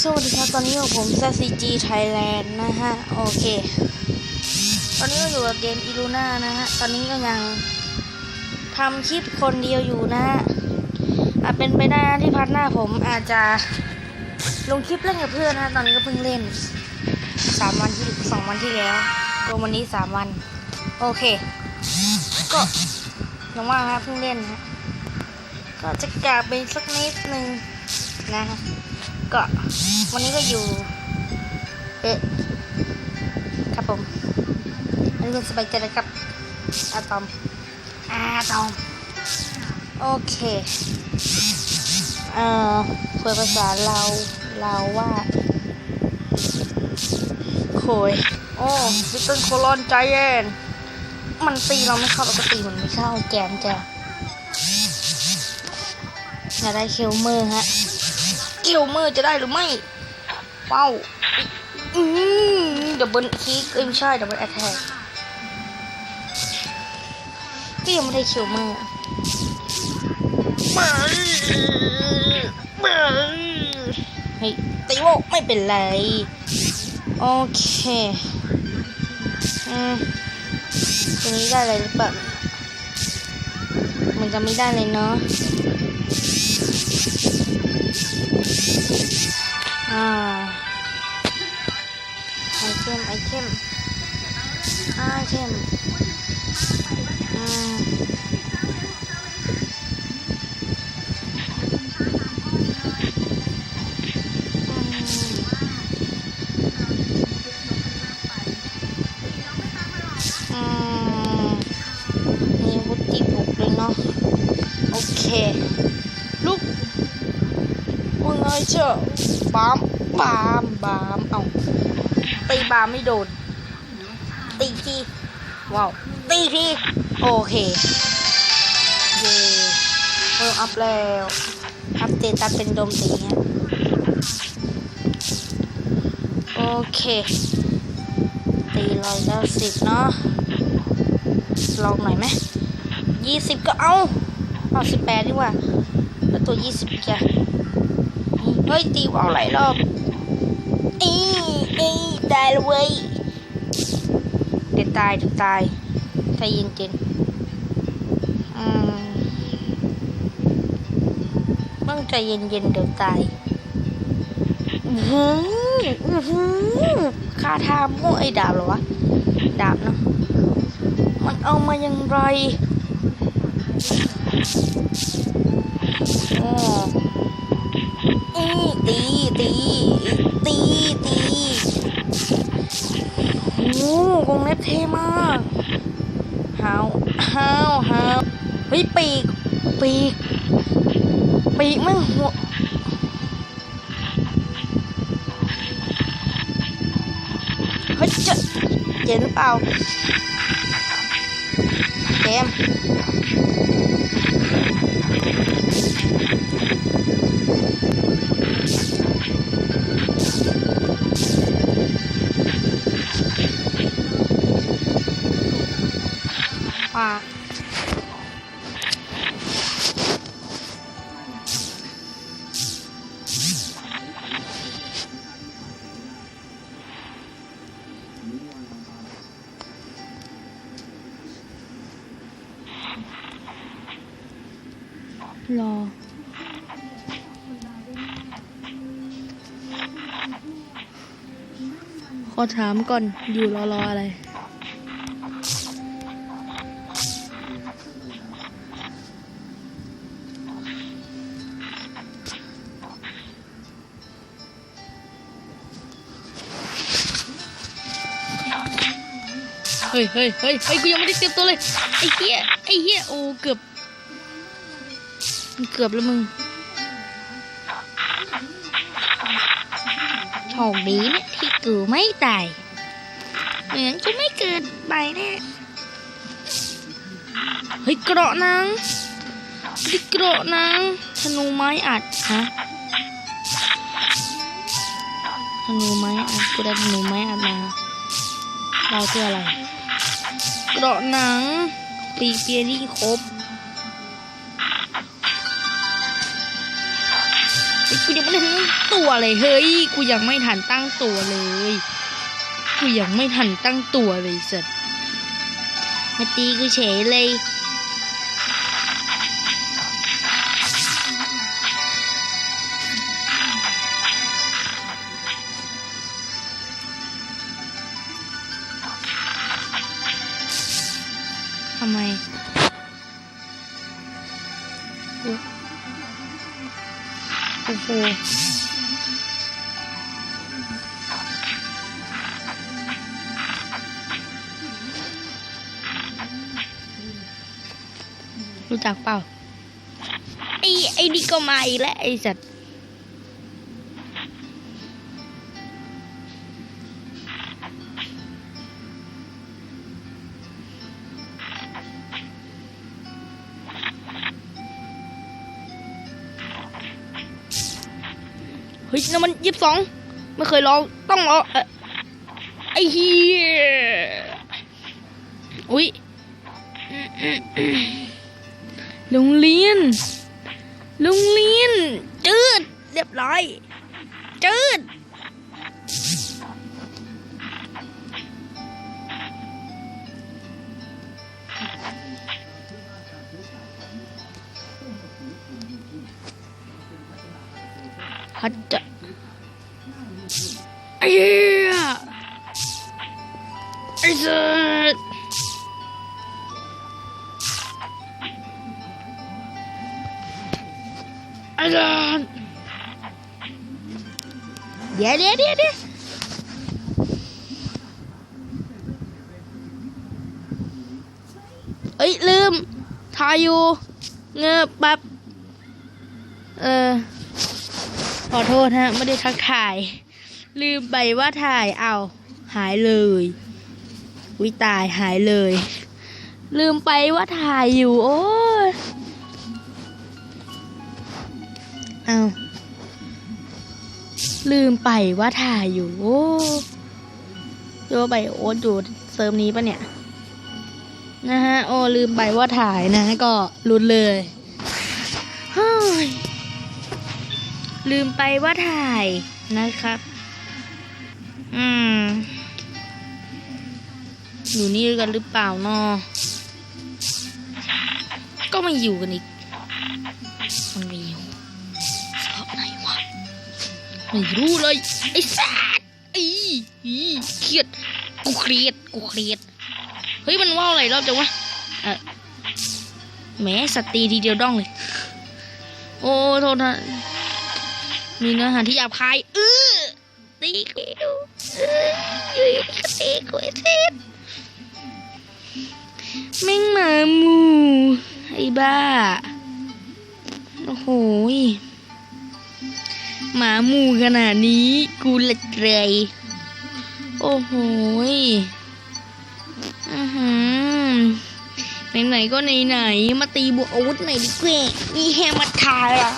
สวัสดีครับ ตอนนี้อยู่กับผม ZCG Thailand นะฮะ โอเค ตอนนี้ก็อยู่กับเกมอีลูน่านะฮะ ตอนนี้ก็ยังทำคลิปคนเดียวอยู่นะฮะอาจเป็นไปได้นะที่พัดหน้าผมอาจจะลงคลิปเล่นกับเพื่อนนะ ตอนนี้ก็เพิ่งเล่นสามวันที่สองวันที่แล้วรวมวันนี้สามวัน โอเค ก็ยังว่าฮะเพิ่งเล่นฮะก็จะกลับไปสักนิดนึงนะฮะ ก็วันนี้ก็อยู่เอ๊ะครับผมอันนี้สบายใจนะครับอะตอมอะตอมโอเคเอ่อคุยภาษาเราเราว่าโคยโอ้วิตเติ้ลโคลอนใจเย็นมันตีเราไม่เข้าเราก็ตีมันไม่เข้าแกมจะอยากได้เคลเมอร์ฮะ กิลเมอร์จะได้หรือไม่ว้าอืมดับเบิลคิกเอ้ยไม่ใช่ดับเบิลแอทแทกก็ยังไม่ได้คิลเมอร์เฮ้ยตีโวไม่เป็นไร โอเคอืมตรงนี้ได้อะไรหรือเปล่ามันจะไม่ได้เลยเนาะ ไอเทมอืมอืมมีวุฒิบุกเลยเนาะ โอเค ลุกว่าไงเจ้าบามบามบาม เอาตีบามไม่โดน ตีทีว้าวตีทีโอเคเย่เพิ่มอัพแล้วอัพเตตัสเป็นโดมตีเงี้ยโอเค ตีร้อยเก้าสิบเนาะลองหน่อยไหมยี่สิบก็เอาเอาสิบแปดดีกว่าแล้วตัวยี่สิบจะเฮ้ยตีว่าวหลายรอบอีอีได้เลย ตายเดี๋ยวตายใจเย็นเย็นมต้องใจเย็นเย็นเดี๋ยวตายอื้อหืออื้อหือคาทาโม่ไอ้ดาบเหรอวะ ดาบเนาะ มันเอามาย่างไรอ๋ออีตีตีตีตีโอ้ งเล็บเท่มากฮาวฮาวฮาวเฮ้ยปีก ปีก ปีกไม่งหัวเฮ้ยจเจ็นหรือเปล่าเกม ว่า รอขอถามก่อนอยู่รอรออะไร ยเฮ้ยเฮ้ยเฮ้ยกูยังไม่ได้เตรียมตัวเลย ไอ้เหี้ย ไอ้เหี้ย โอ้ เกือบ เกือบแล้วมึงโชคดีเนี่ยที่กูไม่ตาย เหมือนกูไม่เกิดไปแน่เฮ้ยเกราะนางเฮ้ยเกราะนางธนูไม้อัดฮะธนูไม้อัดกูได้ธนูไม้อัดมาเราเพื่ออะไร เกราะหนังปีเปียรี่ครบกูยังไม่ทันตั้งตัวเลยเฮ้ย กูยังไม่ทันตั้งตัวเลย กูยังไม่ทันตั้งตัวเลยเสร็จมาตีกูเฉยเลย โอ้โหรู้จักเปล่าไอ้ไอ้นี่ก็มาอีกแล้วไอ้สัตว์ ฮ้ยนั่นมันยี่สิบสองไม่เคยลองต้องลองเอ่อไอ้เฮียอุ้ยโรงเรียนโรงเรียนจืดเรียบร้อยจืด อ้สัสเดี๋ยวเดี๋ยวเดี๋ยวเดี๋ยวเอ้ยลืมถ่ายอยู่เงือบแบบเออขอโทษฮะไม่ได้ทักถ่าย ลืมไปว่าถ่ายเอาหายเลยวิตายหายเลย ลืมไปว่าถ่ายอยู่ โอ้ เอาลืมไปว่าถ่ายอยู่ โอ้โยไปโอ๊ตอยู่เซิร์ฟนี้ปะเนี่ย นะฮะ โอ้ลืมไปว่าถ่ายนะก็รุดเลยฮ้ยลืมไปว่าถ่ายนะครับ อืม อยู่นี่กันหรือเปล่าเนาะก็ไม่อยู่กันอีก มันไม่อยู่ชอบไห ไม่รู้เลย ไอ้สัสอีอีเครียด กูเครียด กูเครียด เฮ้ย มันว่าวอะไรรอบจังวะเออแหมสตีทีเดียวด้องเลย โอ้โทษนะมีเนื้อหาที่หยาบคายเออตีกูเอออยู่ๆก็ตีกูไอ้เทศแม่งหมาหมูไอ้บ้า โอ้โห หมาหมูขนาดนี้กูละเลยโอ้โหอือหือไหนๆก็ไหนๆมาตีบวกอาวุธหน่อยดีกว่ามีแฮมาทายแล้ว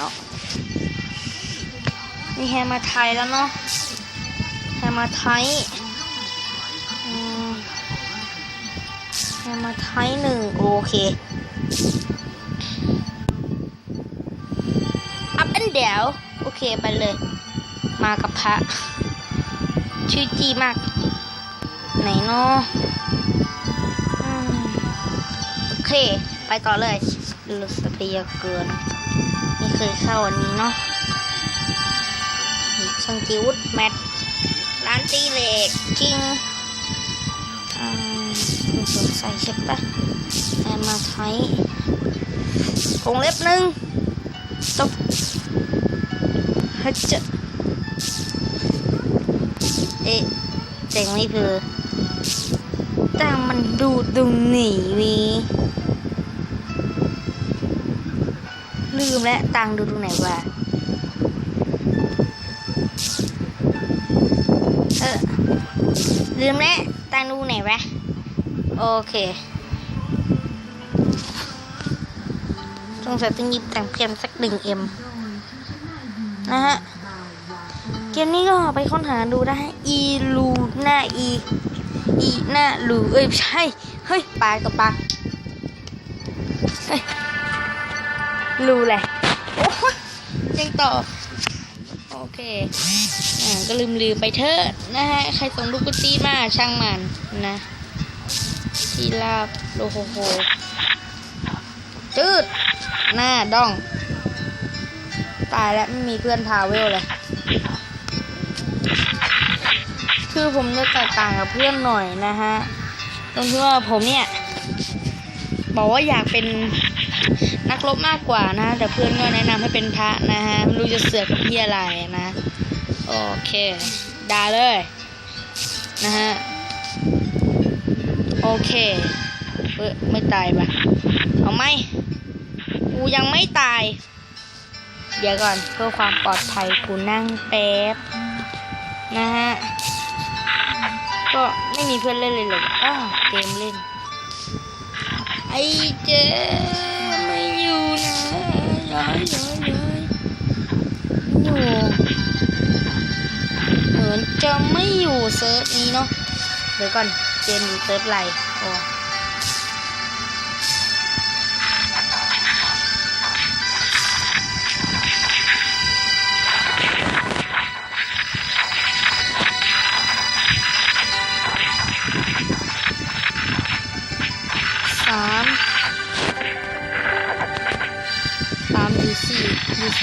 มีแฮมาไทยแล้วเนาะแฮมาไทยแฮมาไทยหนึ่งโอเคอัพอันเดียว เคไปเลย มากับพระชื่อจีมาก ไหนเนาะอืมโอเค ไปต่อเลยดูสเปียเกินไม่เคยเข้าอันนี้เนาะช่างจิวุฒแมทร้านตีเหล็กจริงอืมคุณสงสัยใช่ปะแอมมาใช้กรงเล็บหนึ่งจบ ฮัจจะเอ๊ะเจ๋งไม่คือแต่มันดูตรงหนีวีลืมแล้วตังดูตรงไหนวะเออลืมแล้วตังดูไหนวะโอเคสงสัยต้องหยิบแต่งเพียมสักหนึ่งเอ็ม นะฮะ เกมนี้ก็ไปค้นหาดูได้อีลูหน้าอีอีหน้าลูเอ้ยใช่ เฮ้ยปลากับปลาเฮ้ยลูแหละโอ้ยยังต่อ โอเคอ่าก็ลืมลืมไปเถอะนะฮะ ใครส่งลูกกุตีมาช่างมันนะที่ลาบโลโคโคจืดหน้าดอง ตายแล้วไม่มีเพื่อนพาเวลเลย คือผมจะแตกต่างกับเพื่อนหน่อยนะฮะ ตรงที่ว่าผมเนี่ย บอกว่าอยากเป็นนักรบมากกว่านะ แต่เพื่อนก็แนะนำให้เป็นพระนะฮะไม่รู้จะเสือกกับพี่อะไรนะ โอเคด่าเลยนะฮะ โอเคเอ้ไม่ตายปะเอาไหมกูยังไม่ตาย เดี๋ยวก่อนเพื่อความปลอดภัยกูนั่งแป๊บนะฮะ ก็ไม่มีเพื่อนเล่นเลยเลยอ้าเกมเล่น ไอ้เจไม่อยู่นะย้อยย้อยย้อยอยู่เหมือนจะไม่อยู่เซิร์ฟนี้เนาะเดี๋ยวก่อนเจนอยู่เซิร์ฟไรโอ้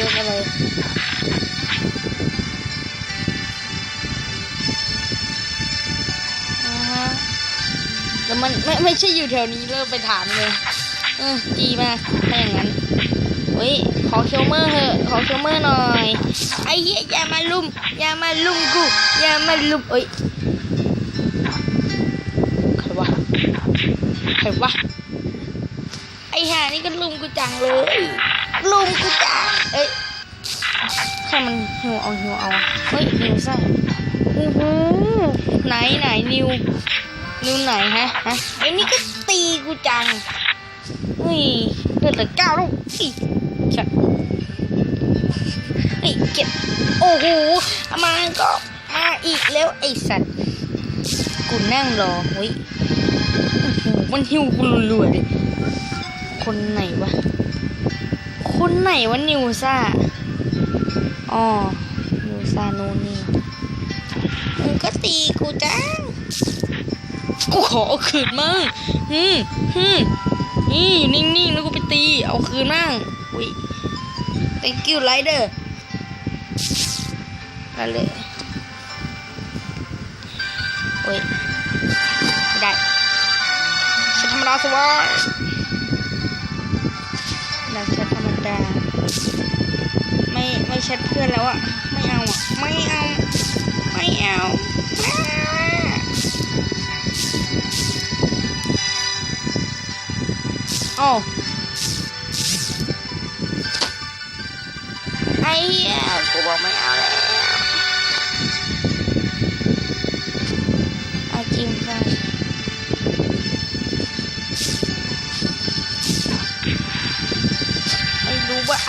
ซิร์ฟอะไรแต่มันไม่ไม่ใช่อยู่แถวนี้เริ่มไปถามเลย เออดีมากถ้าอย่างนั้นเฮ้ยขอเคียวเมอร์เถอะขอเคียวเมอร์หน่อยไอ้เหี้ยอย่ามาลุมอย่ามาลุมกูอย่ามาลุมเอ้ยใครวะใครวะไอ้ห่านี่ก็ลุมกูจังเลย ลุมกูจังเอ้ยใครมันหิวเอาหิวเอาเฮ้ยนิวซ่โอ้โหไหนไหนนิวนิวไหนฮะฮะไอ้นี่ก็ตีกูจังเฮ้ยเลือดเหลือเก้าล้วอีเจ็ดไอ้ยเจ็ดโอ้โหมาก็มาอีกแล้วไอ้สัตว์กูนั่งรอเฮ้ยโอ้โหมันหิวกูรัวๆเลยคนไหนวะ คนไหนวะนิวซ่าอ๋อนิวซ่าโน่นนี่มึงก็ตีกูจังกูขอเอาคืนมั่งฮึมฮึมนี่อยู่นิ่งๆแล้วกูไปตี เอาคืนมั่งอุ้ย thank you rider เอาเลยโอ้ยไม่ได้ฉันธรรมดาสวาย ไม่ไม่แชทเพื่อนแล้วอะไม่เอาอะไม่เอา ไม่เอาโอ้ไอ้เหี้ยกูบอกไม่เอาแล้วเอาจริงจังไม่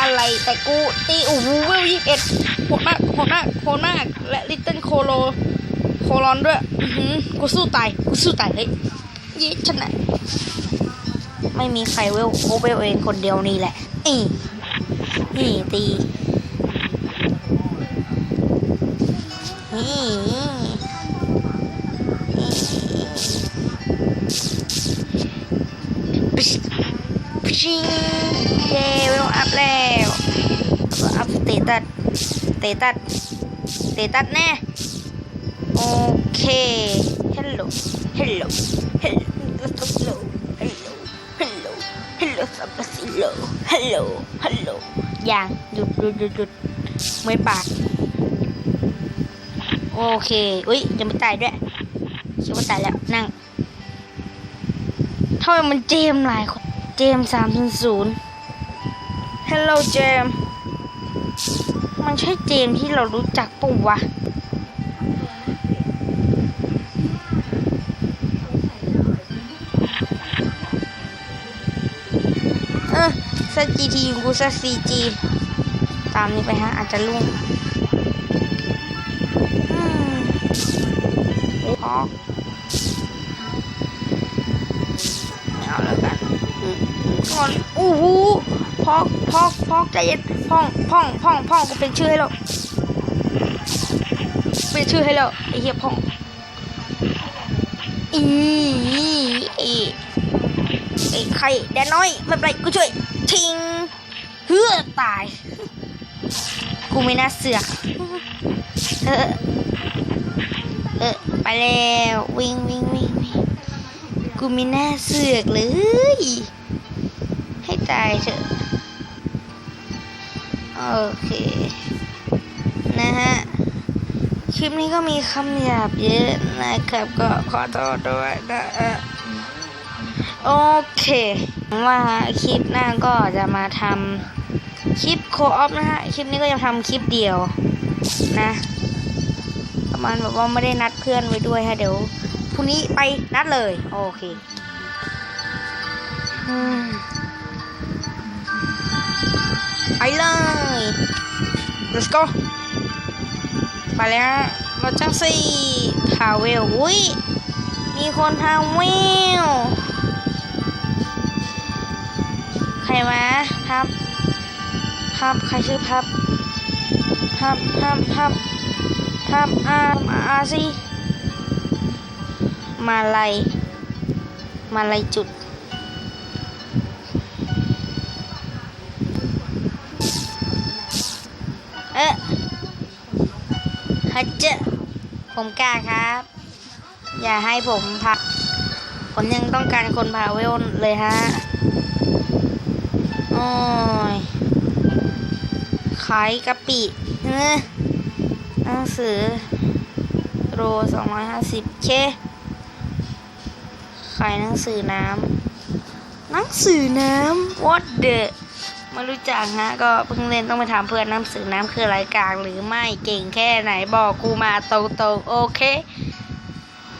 อะไรแต่กูตีอ้โหเวลยี่สิบเอ็ดโหดมากโหดมากโหดมาก และลิตเติ้ลโคโลโคลอนด้วยกูสู้ตายกูสู้ตายเฮ้ยเย้ชนะไม่มีใครเวลโอเวลเองคนเดียวนี่แหละอีนี่ตีนี่ปิชปิงเย้เวลอัพแล้ว เตตัสสเตตัสแน่โอเค hello hello hello hello hello hello hello สับปะสิโล hello hello อย่างหยุดหยุดหยุดหยุดไม่ปากโอเคอุ้ยยังไม่ตายด้วยคิดว่าตายแล้วนั่งทำไมมันเจมหลายคนเจมสามศูนย์ศูนย์ hello เจม มันใช่เจมที่เรารู้จักปุ่วะเออซะ GT กูซะ CG ตามนี้ไปฮะ อาจจะลุ่งอืมพอกเอาแล้วกันอืมก่อนอู้หู พอกพอกพอกใจเย็นพ่องพ่องพ่องพ่องกูเป็นชื่อให้แล้วจะช่วยให้แล้วไอ้เหี้ยพ่องอีไอ้ไอ้ไข่แดนน้อยไม่เป็นไรกูช่วยทิ้งเฮือตาย กูไม่น่าเสือกเออเออไปแล้ววิ่งวิ่งวิ่งวิ่งกูไม่น่าเสือกเลย ตายเถอะ โอเค นะฮะ คลิปนี้ก็มีคำหยาบเยอะนะครับ ก็ขอโทษด้วยนะโอเคว่าคลิปหน้าก็จะมาทำคลิปโคออฟนะฮะ คลิปนี้ก็จะทำคลิปเดียวนะประมาณแบบว่าไม่ได้นัดเพื่อนไว้ด้วยฮะเดี๋ยวพรุ่งนี้ไปนัดเลย โอเค อืม ไปเลย let's go ไปแล้วรถจังสี่พาเวลอุ้ยมีคนพาเวลใครวะพับพับใครชื่อพับพับพับพับพับอามาอาสิมาลายมาลายจุด เอ๊ะฮัจเจผมกล้าครับ อย่าให้ผมพัก ผมยังต้องการคนพาเวลเลยฮะ โอ้ย ขายกะปิเนื้อหนังสือ โรสองร้อยห้าสิบเค ขายหนังสือน้ำ หนังสือน้ำ what the ไม่รู้จักฮะ ก็เพิ่งเล่นต้องไปถามเพื่อนหนังสือน้ำคืออะไรกลางหรือไม่เก่งแค่ไหนบอกกูมาตรงๆโอเค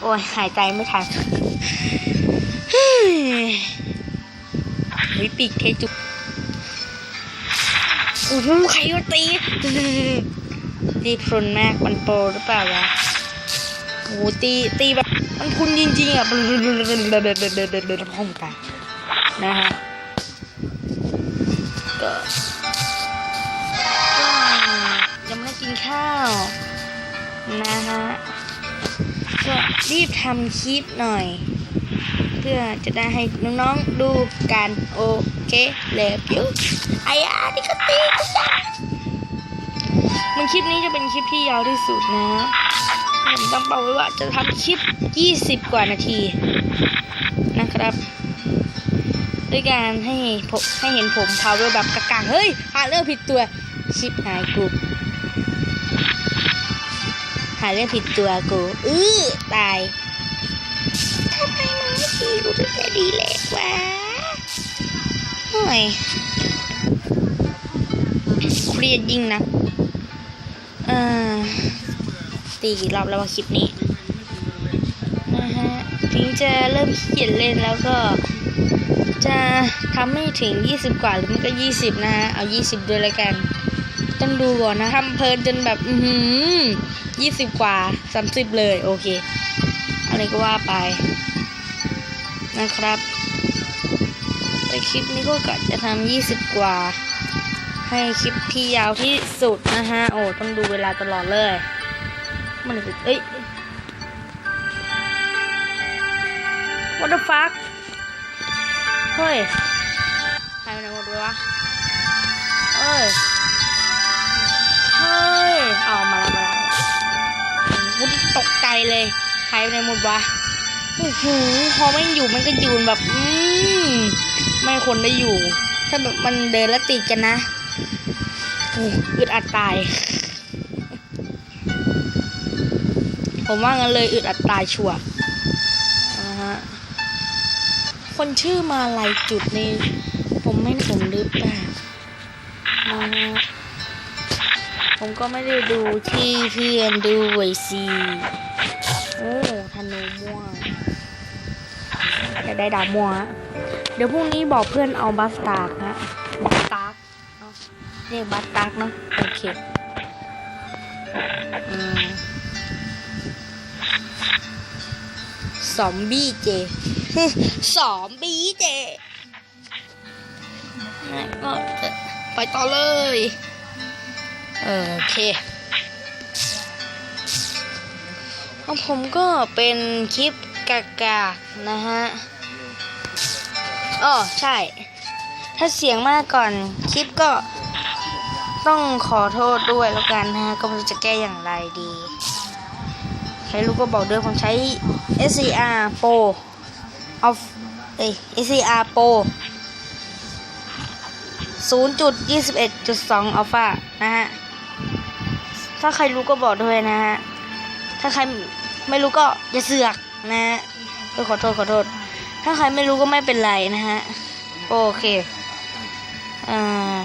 โอ้ยหายใจไม่ทันเฮ้ยปีกเทจุกโอ้โหใครมาตีตีพรุนมากมันโปรหรือเปล่าวะโอ้ตีตีแบบมันพุนจริงๆอะพร้อมกันนะฮะ ก็ยังไม่ได้กินข้าว นะฮะก็รีบทำคลิปหน่อย เพื่อจะได้ให้น้องๆดูกันโอเคแล้วเดี๋ยวไอ้อานี่ก็ตีกูจ้ะมันคลิปนี้จะเป็นคลิปที่ยาวที่สุดนะผมตั้งเป้าไว้ว่าจะทำคลิป 20 กว่านาทีนะครับ ด้วยการให้ผมให้เห็นผมพาวเวอร์แบบกากๆเฮ้ยหาเรื่องผิดตัว ชิปหายกูหาเรื่องผิดตัวกูอื้อตายทำไมมึงไม่ตีกูตั้งแต่ดีแหลกวะโอ้ยเครียดยิ่งนะเออตีกี่รอบแล้วว่าคลิปนี้นะฮะถึงจะเริ่มเกียจเล่นแล้วก็ จะทำให้ถึง 20 กว่าหรือไม่ก็ 20 นะฮะ เอา 20 ด้วยแล้วกัน ต้องดูก่อนนะทำเพลินจนแบบ อือหือ20กว่า 30 เลย โอเค อะไรก็ว่าไป นะครับแต่คลิปนี้ก็กะจะทำ20 กว่า ให้คลิปที่ยาวที่สุดนะฮะ โอ้ ต้องดูเวลาตลอดเลย มันเอ้ย what the fuck เฮ้ยหายไปไหนหมดเลยวะเอ้ย เฮ้ย เอามาแล้วมาแล้ววุ้ตกใจเลยหายไปไหนหมดวะโอ้โหพอไม่อยู่มันก็ยืนแบบ อืมไม่ให้คนได้อยู่ ถ้าแบบมันเดินแล้วติดกันนะโอ้อึดอัดตาย ผมว่างั้นเลยอึดอัดตายชัวร์นะฮะ คนชื่อมาลายจุดนี่ผมไม่ผมหรือเปล่าผมก็ไม่ได้ดูที่เพื่อนดูไว้สิโอ้ธนูม่วงอยากได้ดาบม่วงเดี๋ยวพรุ่งนี้บอกเพื่อนเอาบัสตาร์กฮะบัสตาร์กเนอะเรียกบัสตาร์กเนาะโอเคอซอมบี้เจ สอมบีเจงั้นก็ไปต่อเลย โอเคของผมก็เป็นคลิปกากานะฮะอ๋อใช่ ถ้าเสียงมากก่อนคลิปก็ต้องขอโทษด้วยแล้วกันนะฮะ ก็ไม่รู้จะแก้อย่างไรดีใช้ลูกก็บอกด้วยผมใช้ SCR Pro of เอ้ย SCR Pro 0.21.2 Alpha นะฮะ ถ้าใครรู้ก็บอกด้วยนะฮะ ถ้าใครไม่รู้ก็อย่าเสือกนะฮะขอโทษขอโทษ ถ้าใครไม่รู้ก็ไม่เป็นไรนะฮะ โอเค อ่า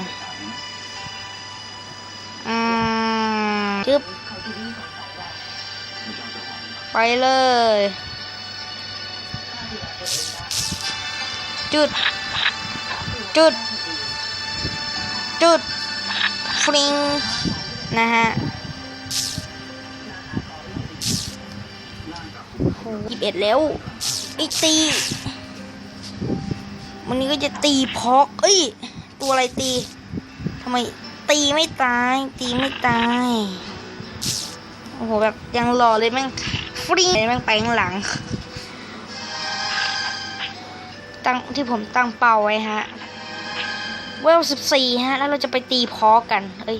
อืมจึบไปเลย จุด จุด จุดฟริงนะฮะโหยี่สิบเอ็ดแล้วไอตีวันนี้ก็จะตีพอกเอ้ย ตัวอะไรตีทำไมตีไม่ตาย ตีไม่ตาย โอ้โห แบบยังหล่อเลยแม่งฟรีแม่งไปข้างหลัง ตั้งที่ผมตั้งเป้าไว้ฮะเวลสิบสี่ฮะ แล้วเราจะไปตีพอกัน เอ้ย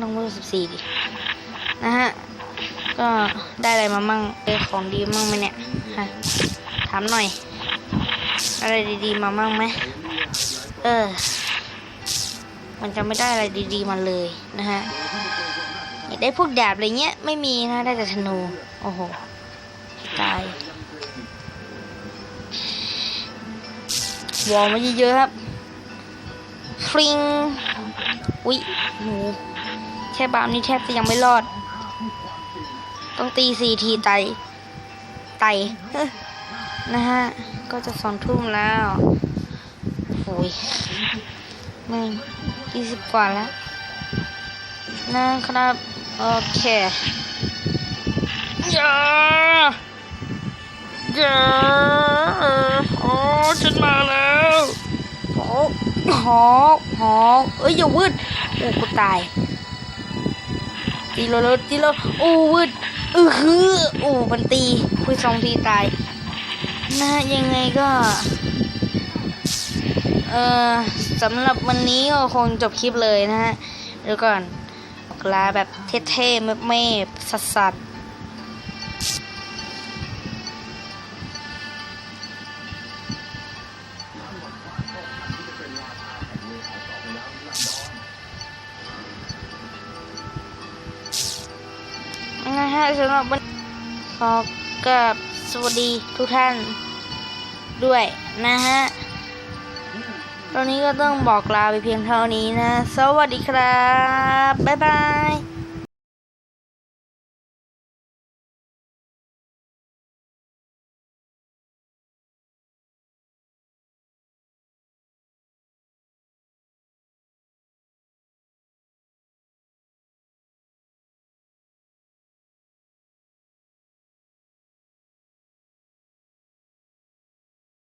ต้องเวลสิบสี่ดิ นะฮะ ก็ได้อะไรมามั่งเออของดีมั่งไหมเนี่ยฮะถามหน่อย อะไรดีๆมามั่งไหม เออ มันจะไม่ได้อะไรดีๆมาเลยนะฮะอยากได้พวกดาบอะไรเงี้ย ไม่มีนะ ได้แต่ธนู โอ้โห ตาย วอลมาเยอะๆครับฟริงอุ๊ยหนูแค่บามนี้แทบจะยังไม่รอด ต้องตีสี่ทีไต ไตนะฮะ ก็จะสองทุ่มแล้วโอ้ยแม่ยี่สิบกว่าแล้วนะครับ โอเคอย่าอย่าโอ้ ฉันมาแล้วโอ้หอกหอกเอ้ยอย่าวืดโอ้กูตายตีโลโลตีโลโอ้วืดเออคือโอ้มันตีคุยสองทีตายนะยังไงก็เอ่อสำหรับวันนี้ก็คงจบคลิปเลยนะฮะเดี๋ยวก่อนกลาแบบเท่ๆเมฟๆสัสๆ นะฮะสำหรับวันขอกับสวัสดีทุกท่านด้วยนะฮะ ตอนนี้ก็ต้องบอกลาไปเพียงเท่านี้นะ สวัสดีครับ บ๊ายบาย